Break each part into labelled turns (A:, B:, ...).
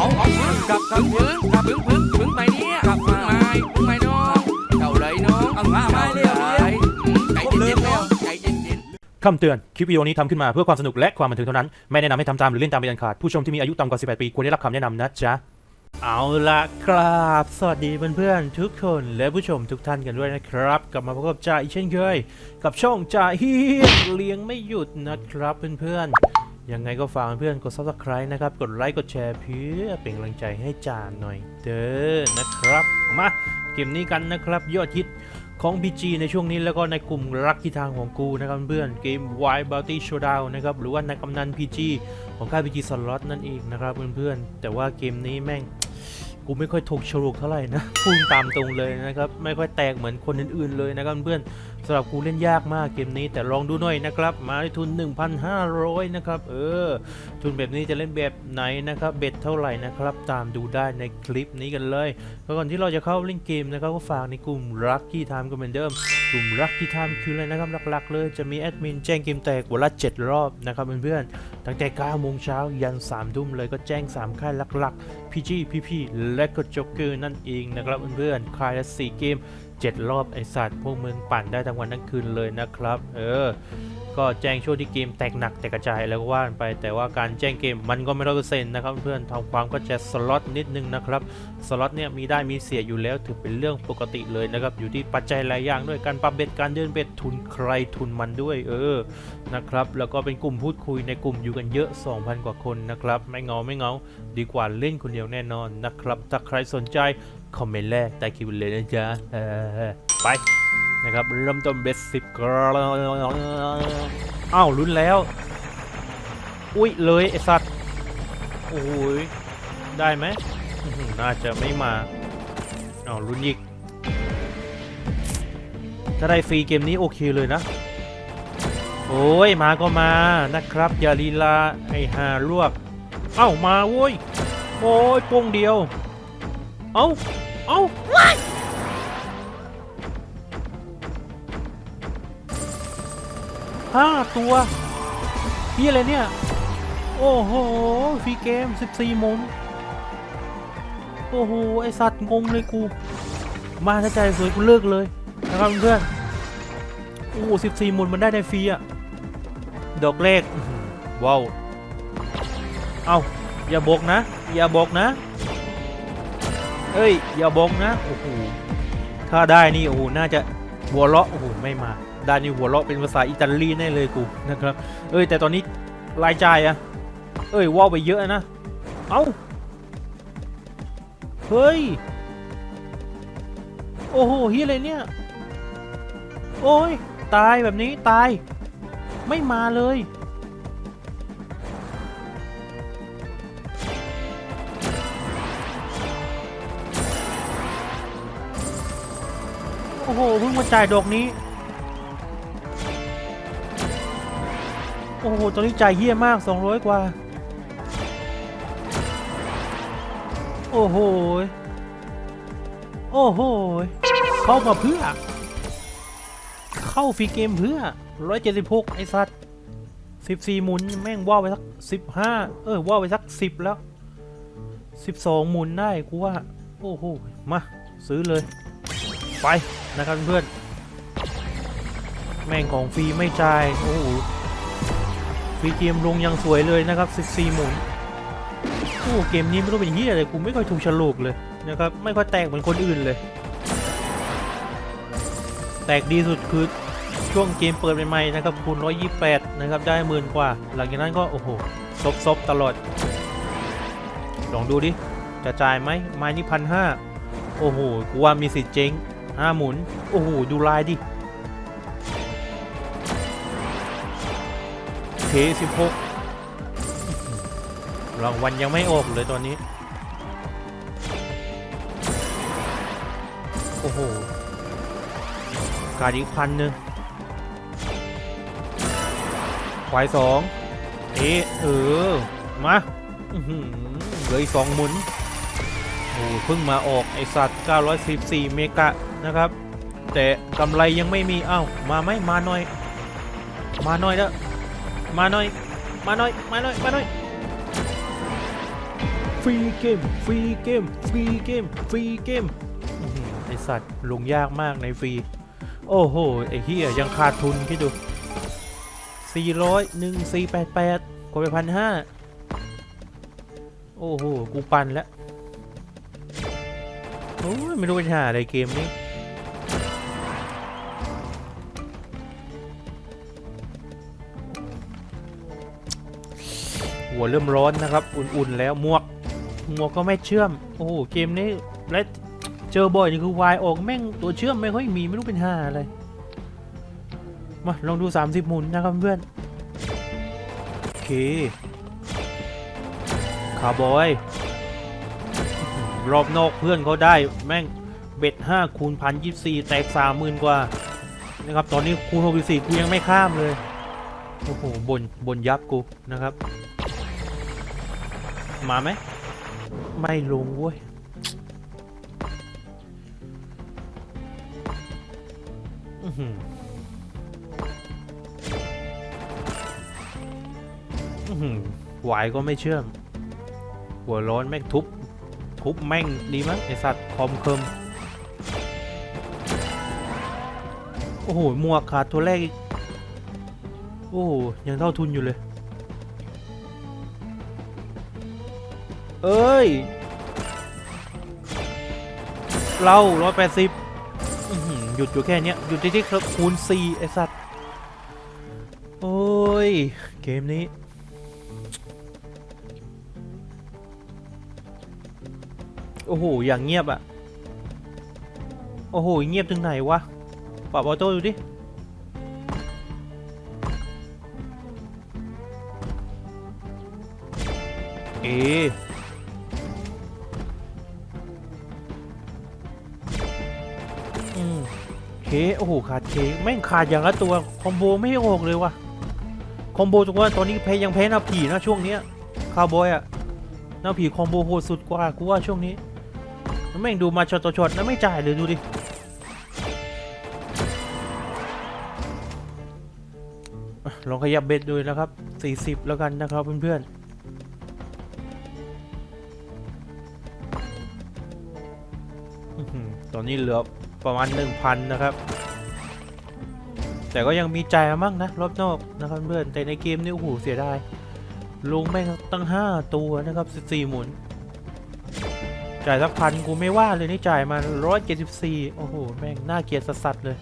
A: เอาเอาพึ่งกลับกลับพึ่งกลับพึ่งพึ่งพึ่งไปเนี่ยกลับพึ่งไม้พึ่งไม้น้องเจ้าเลยน้องเอามาไม้เร็วใจเย็นๆแล้วใจเย็นๆ
B: คำเตือน คลิปวิดีโอนี้ทำขึ้นมาเพื่อความสนุกและความบันเทิงเท่านั้น ไม่แนะนำให้ทำตามหรือเล่นตามเป็นอันขาด ผู้ชมที่มีอายุต่ำกว่า 18 ปีควรได้รับคำแนะนำนะจ๊ะเอาละครับ สวัสดีเพื่อนๆทุกคนและผู้ชมทุกท่านกันด้วยนะครับ กลับมาพบกับจ่าอีกเช่นเคย กับช่องจ่าเฮียเลี้ยงไม่หยุดนะครับเพื่อนๆ ยังไงก็ฝากเพื่อนกด subscribe นะครับ กดไลค์ กดแชร์เพื่อเป็นกำลังใจให้จ่าหน่อยเด้อนะครับ มาเกมนี้กันนะครับ ยอดฮิตของ PG ในช่วงนี้แล้วก็ในกลุ่มรักที่ทางของกูนะครับเพื่อนเกม Wild Bounty Showdown นะครับหรือว่าในกำนัน PG ของค่าย PG Slot นั่นเองนะครับเพื่อนๆ แต่ว่าเกมนี้แม่งกูไม่ค่อยถูกฉลุกเท่าไหร่นะพูดตามตรงเลยนะครับไม่ค่อยแตกเหมือนคนอื่นๆเลยนะครับเพื่อนำหรับกูเล่นยากมากเกมนี้แต่ลองดูหน่อยนะครับ มาด้วยทุน 1,500 นะครับ เออ ทุนแบบนี้จะเล่นแบบไหนนะครับ เบ็ดเท่าไหร่นะครับ ตามดูได้ในคลิปนี้กันเลยก่อนที่เราจะเข้าเล่นเกมนะครับก็ฝากในกลุ่ม Lucky Time ก็เหมือนเดิม กลุ่ม Lucky Time คืออะไรนะครับหลักๆ เลยจะมีแอดมินแจ้งเกมแตกวันละ7รอบนะครับเพื่อนๆตั้งแต่9โมงเช้ายัน3ทุ่มเลยก็แจ้ง 3 ค่ายหลักๆ PG PP และก็จ็อกเกอร์นั่นเองนะครับเพื่อนๆค่ายละ4เกม 7 รอบไอสัตว์พวกมึงปั่นได้ทั้งวันทั้งคืนเลยนะครับ เออ ก็แจ้งช่วงที่เกมแตกหนักแตกกระจายแล้วก็ว่านไป แต่ว่าการแจ้งเกมมันก็ไม่ร้อยเปอร์เซ็นต์นะครับเพื่อนทำความก็จะสล็อตนิดนึงนะครับสล็อตเนี่ยมีได้มีเสียอยู่แล้วถือเป็นเรื่องปกติเลยนะครับอยู่ที่ปัจจัยหลายอย่างด้วยการปรับเบ็ดการเดินเบ็ดทุนใครทุนมันด้วย เออนะครับแล้วก็เป็นกลุ่มพูดคุยในกลุ่มอยู่กันเยอะ 2,000 กว่าคนนะครับไม่เงาไม่เงาดีกว่าเล่นคนเดียวแน่นอนนะครับถ้าใครสนใจ คอมเมนต์แรกใต้คลิปเลยนะจ๊ะไปนะครับเริ่มต้นเบ็ดสิบกอ้าวลุ้นแล้ว อุ้ยเลยไอสัตว์โอ้ยได้ไหมน่าจะไม่มาเอาลุ้นอีกถ้าได้ฟรีเกมนี้โอเคเลยนะ โอ้ยมาก็มานะครับอย่าลีลาไอหาลวก เอ้ามาโว้ยโอ้ยโป้งเดียว เอ้า เอ้าห้าตัวพี่อะไรเนี่ย โอ้โหฟรีเกม 14หมุนโอ้โห ไอสัตว์งงเลยกู มาถ้าใจสวยกูเลิกเลยนะครับเพื่อนโอ้โห14หมุนมันได้ในฟรีอะดอกเลขอื้อหือว้าว เอาอย่าบอกนะ อย่าบอกนะ เอ้ยอย่าบอกนะโอ้โหถ้าได้นี่โอ้โหน่าจะหัวเราะโอ้โหไม่มาได้นี่หัวเราะเป็นภาษาอิตาลีแน่เลยกูนะครับ เอ้ยแต่ตอนนี้รายจ่ายอะเอ้ยว่าวไปเยอะนะเอ้าเฮ้ยโอ้โหเฮียอะไรเนี่ยโอ้ยตายแบบนี้ตายไม่มาเลย อ้โหเพิ่งมาจ่ายดอกนี้ โอ้โหตอนนี้จ่ายเฮี้ยมาก 200 กว่า โอ้โห โอ้โห เข้ามาเพื่อ เข้าฟรีเกมเพื่อ 176 ไอ้สัตว์14 หมุน แม่งว่าไปสัก 15 เออว่าไปสัก 10 แล้ว 12 หมุนได้กูว่า โอ้โห มา ซื้อเลย ไปนะครับเพื่อนแม่งของฟรีไม่จ่ายโอ้โหฟรีเกมลงยังสวยเลยนะครับ 14 หมุนโอ้เกมนี้ไม่รู้เป็นเฮียอะไรกูไม่ค่อยถูกฉลกเลยนะครับไม่ค่อยแตกเหมือนคนอื่นเลย แตกดีสุดคือช่วงเกมเปิดใหม่ๆนะครับคูณ128 นะครับได้หมื่นกว่า หลังจากนั้นก็โอ้โหซบๆตลอด ลองดูดิจะจ่ายไหมไม้นี่พันห้าโอ้โหกูว่ามีสิทธิ์เจ๊ง ห้าหมุน โอ้โห ดูลายดิเคสิบหกรางวัลยังไม่ออกเลยตอนนี้ โอ้โหขาดอีกพันหนึ่งควายสองเอะเออ มาเหลืออีกสองหมุน เพิ่งมาออกไอสัตว์ 914 เมกะนะครับ แต่กำไรยังไม่มีอ้าวมาไหมมาหน่อย มาหน่อยเด้อมาหน่อย มาหน่อย มาหน่อย มาหน่อย ฟรีเกม ฟรีเกม ฟรีเกม ฟรีเกมไอสัตว์ลงยากมากในฟรี โอ้โห ไอเฮียยังขาดทุนคิดดู 400 1 4 8 8กดไปพันห้าโอ้โห กูปันแล้ว โอ้ยไม่รู้ปัญหาอะไรเกมนี้หัวเริ่มร้อนนะครับ อุ่นๆแล้วหมวกหมวกก็ไม่เชื่อม โอ้โหเกมนี้และเจอบ่อยนี่คือวายออกแม่งตัวเชื่อมไม่ค่อยมีไม่รู้เป็นห้าอะไรมาลองดู 30 หมุนนะครับเพื่อนโอเคคาร์บอย รอบนอกเพื่อนเขาได้แม่งเบ็ด5คูณพันยี่สี่แตก30,000กว่านะครับตอนนี้คูณ64กูยังไม่ข้ามเลยโอ้โหบนบนยับกูนะครับ มาไหมไม่ลงเว้ยอื้อหืออื้อหือหวายก็ไม่เชื่อม หัวร้อนแม่งทุบ ทุบแม่งดีมั้งไอสัตว์คอมเคิมโอ้โหหมวกขาดตัวแรกอีก โอ้โหยังเท่าทุนอยู่เลย เอ้ย เราร้อยแปดสิบหยุดอยู่แค่นี้หยุดที่ที่ครับคูณสี่ไอสัตว์ โอ้ย เกมนี้ โอ้โห อย่างเงียบอะโอ้โห เงียบถึงไหนวะ ปรับออโต้ดูดิ เออืมเคโอ้โห ขาดเคแม่งขาดอย่างละตัว คอมโบไม่ออกเลยวะคอมโบตรงว่าตอนนี้แพ้ยังแพ้หน้าผีนะช่วงเนี้ยคาวบอยอะหน้าผีคอมโบโหดสุดกว่ากูว่าช่วงนี้ แม่งดูมาช็อตต่อช็อตแล้วไม่จ่ายเลยดูดิลองขยับเบ็ดดูนะครับ 40 แล้วกันนะครับเพื่อนๆตอนนี้เหลือประมาณ 1,000 นะครับ แต่ก็ยังมีใจมามั่งนะ รอบนอกนะครับเพื่อนแต่ในเกมนี่โอ้โหเสียดายลงแม่งตั้ง 5 ตัวนะครับ 14 หมุน จ่ายสักพันกูไม่ว่าเลยนี่จ่ายมา174โอ้โห แม่งน่าเกลียดสัสๆเลย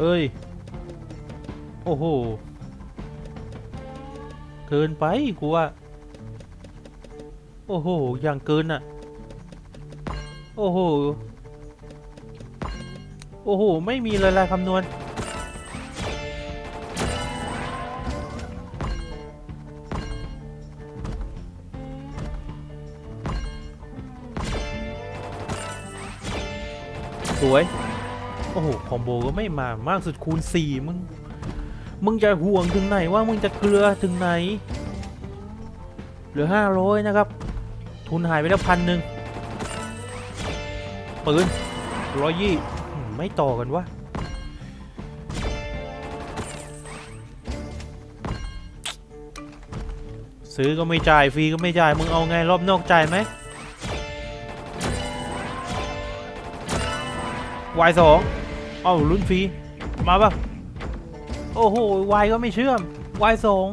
B: เอ้ย โอ้โห เกินไปกูว่า โอ้โห อย่างเกินอะโอ้โห โอ้โห ไม่มีเลยลายคำนวณ สวย โอ้โห คอมโบก็ไม่มามากสุดคูณ 4 มึง มึงจะห่วงถึงไหนว่ามึงจะเกลือถึงไหน เหลือ 500 นะครับ ทุนหายไปแล้วพันหนึ่งปืนร้อยยี่ไม่ต่อกันวะซื้อก็ไม่จ่ายฟรีก็ไม่จ่าย มึงเอาไงรอบนอกจ่ายไหม วายสองเอ้าลุ้นฟรี มาป่ะ โอ้โหวายก็ไม่เชื่อมวายสอง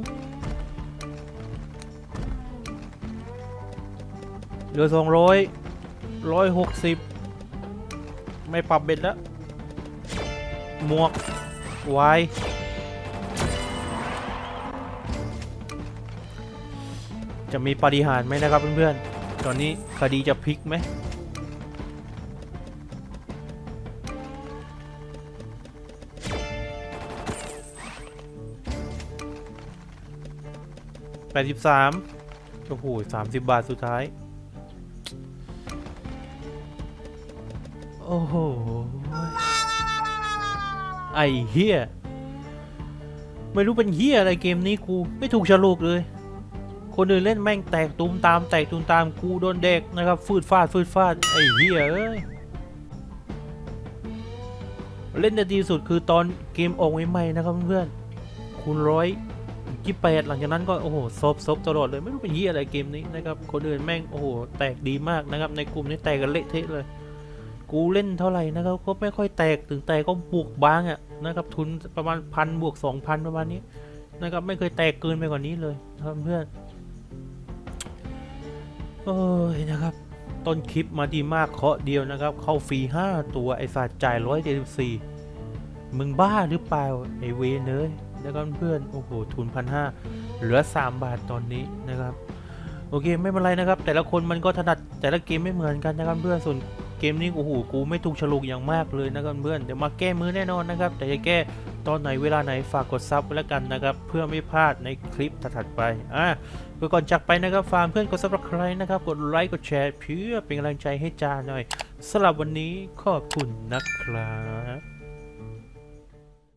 B: เหลือสองร้อยร้อยหกสิบไม่ปรับเบ็ดแล้ว หมวกวายจะมีปฏิหารไหมนะครับเพื่อนๆ ตอนนี้คดีจะพลิกไหม แปดสิบสามโอ้โหสามสิบบาทสุดท้าย โอ้โห ไอเฮียไม่รู้เป็นเฮียอะไรเกมนี้กู ไม่ถูกฉลกเลย คนอื่นเล่นแม่งแตกตูมตามแตกตูมตามกูโดนเด็กนะครับ ฟืดฟาดฟืดฟาด ไอเฮียเอ้ยเล่นได้ดีสุดคือตอนเกมออกใหม่ๆนะครับเพื่อนๆคูณร้อย ยี่แปดหลังจากนั้นก็โอ้โหซบซบตลอดเลยไม่รู้เป็นยี่อะไรเกมนี้นะครับคนอื่นแม่งโอ้โหแตกดีมากนะครับในกลุ่มนี้แตกกันเละเทะเลย กูเล่นเท่าไหร่นะครับก็ไม่ค่อยแตกถึงแตกก็บวกบางอะนะครับทุนประมาณพันบวกสองพันประมาณนี้นะครับไม่เคยแตกเกินไปกว่านี้เลยนะครับเพื่อนโอ้ยนะครับต้นคลิปมาดีมากเคาะเดียวนะครับ เข้าฟรี 5 ตัวไอ้สัตว์จ่ายร้อยเจดีสี่มึงบ้าหรือเปล่าไอ้เวนเนย นะครับเพื่อนโอ้โหทุนพันห้าเหลือ 3 บาทตอนนี้นะครับโอเคไม่เป็นไรนะครับ แต่ละคนมันก็ถนัดแต่ละเกมไม่เหมือนกันนะครับเพื่อนส่วนเกมนี้โอ้โหกูไม่ถูกฉลุกอย่างมากเลยนะครับเพื่อนเดี๋ยวมาแก้มือแน่นอนนะครับ แต่จะแก้ตอนไหนเวลาไหนฝากกดซับไว้แล้วกันนะครับ เพื่อไม่พลาดในคลิปถัดไปอะเพื่อก่อนจากไปนะครับฝากเพื่อนกดซับสไครต์นะครับ กดไลค์กดแชร์เพื่อเป็นกำลังใจให้จาหน่อยสำหรับวันนี้ขอบคุณนะครับ